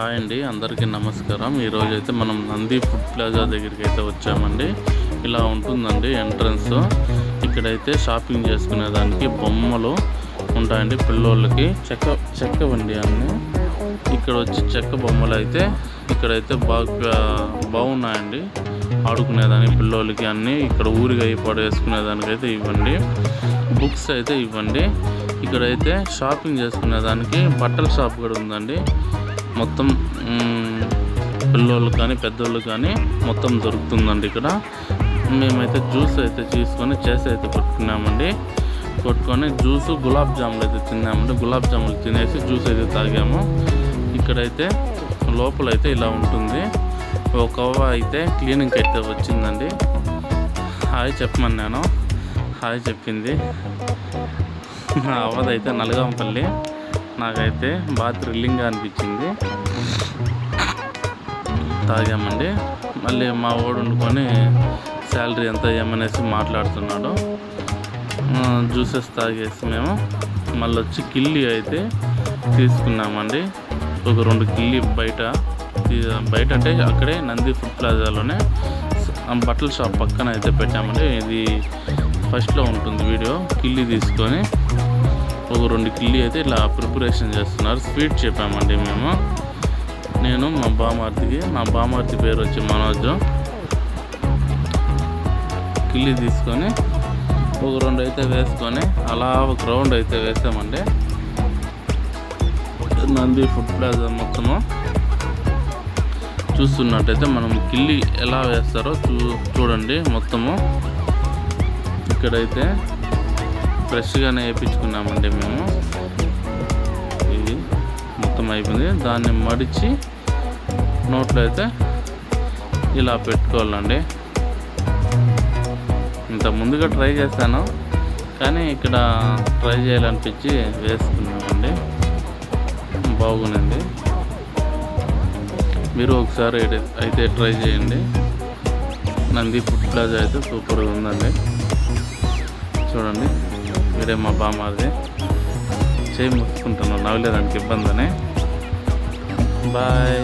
Hi అండి అందరికీ నమస్కారం. ఈరోజు అయితే మనం నంది ఫుడ్ ప్లాజా దగ్గరికి అయితే వచ్చామండి. ఇలా ఉంటుందండి ఎంట్రన్స్. ఇక్కడైతే షాపింగ్ చేసుకునేదానికి బొమ్మలు ఉంటాయండి పిల్లోళ్ళకి. చెక్క చెక్కవండి అన్ని. ఇక్కడ వచ్చి చెక్క బొమ్మలు అయితే ఇక్కడైతే బాగా బాగున్నాయండి. ఆడుకునేదానికి పిల్లోళ్ళకి అన్నీ. ఇక్కడ ఊరిగా పడేసుకునేదానికైతే ఇవ్వండి. బుక్స్ అయితే ఇవ్వండి. ఇక్కడైతే షాపింగ్ చేసుకునే దానికి బట్టల షాప్ కూడా ఉందండి. మొత్తం పిల్లోళ్ళు కానీ పెద్దోళ్ళు కానీ మొత్తం దొరుకుతుందండి ఇక్కడ. మేమైతే జ్యూస్ అయితే తీసుకొని చేసి అయితే కొట్టుకున్నామండి. కొట్టుకొని జ్యూస్ గులాబ్ జాములు అయితే తిన్నామండి. గులాబ్ జాములు తినేసి జ్యూస్ అయితే తాగాము. ఇక్కడైతే లోపలైతే ఇలా ఉంటుంది. ఒక అవ్వ అయితే క్లీనింగ్ అయితే వచ్చిందండి. హాయ్ చెప్పమన్నాను హాయ్ చెప్పింది. అవ్వదైతే నలగాంపల్లి నాకైతే బాగా థ్రిల్లింగ్గా అనిపించింది. తాగామండి. మళ్ళీ మా వాడు వండుకొని శాలరీ ఎంత ఏమనేసి మాట్లాడుతున్నాడు జ్యూసెస్ తాగేసి మేము మళ్ళీ వచ్చి కిల్లి అయితే తీసుకున్నామండి. ఒక రెండు కిల్లి బయట బయట అంటే అక్కడే నంది ఫుడ్ ప్లాజాలోనే బట్టల షాప్ పక్కన అయితే పెట్టామండి. ఇది ఫస్ట్లో ఉంటుంది వీడియో. కిల్లి తీసుకొని ఒక రెండు కిల్లి అయితే ఇలా ప్రిపరేషన్ చేస్తున్నారు. స్వీట్ చెప్పామండి మేము. నేను మా బామార్తికి మా బామార్తి పేరు వచ్చి మనోజ్. కిల్లి తీసుకొని ఒక రెండు అయితే వేసుకొని అలా ఒక రౌండ్ అయితే వేసామండి. నంది ఫుడ్ ప్లాజా మొత్తము. చూస్తున్నట్టయితే మనం కిల్లి ఎలా వేస్తారో చూ చూడండి మొత్తము. ఇక్కడైతే ఫ్రెష్గానే వేయించుకున్నామండి మేము. ఇది మొత్తం అయిపోయింది. దాన్ని మడిచి నోట్లో అయితే ఇలా పెట్టుకోవాలండి. ఇంత ముందుగా ట్రై చేశాను కానీ ఇక్కడ ట్రై చేయాలనిపించి వేసుకున్నామండి. బాగుంది మీరు ఒకసారి అయితే- అయితే ట్రై చేయండి. నంది ఫుడ్ ప్లాజా అయితే సూపర్గా ఉందండి. చూడండి. వీడే మా బామ్మది. చేయి ముట్టుకుంటున్నాను నవ్వలేదానికి ఇబ్బంది అని బాయ్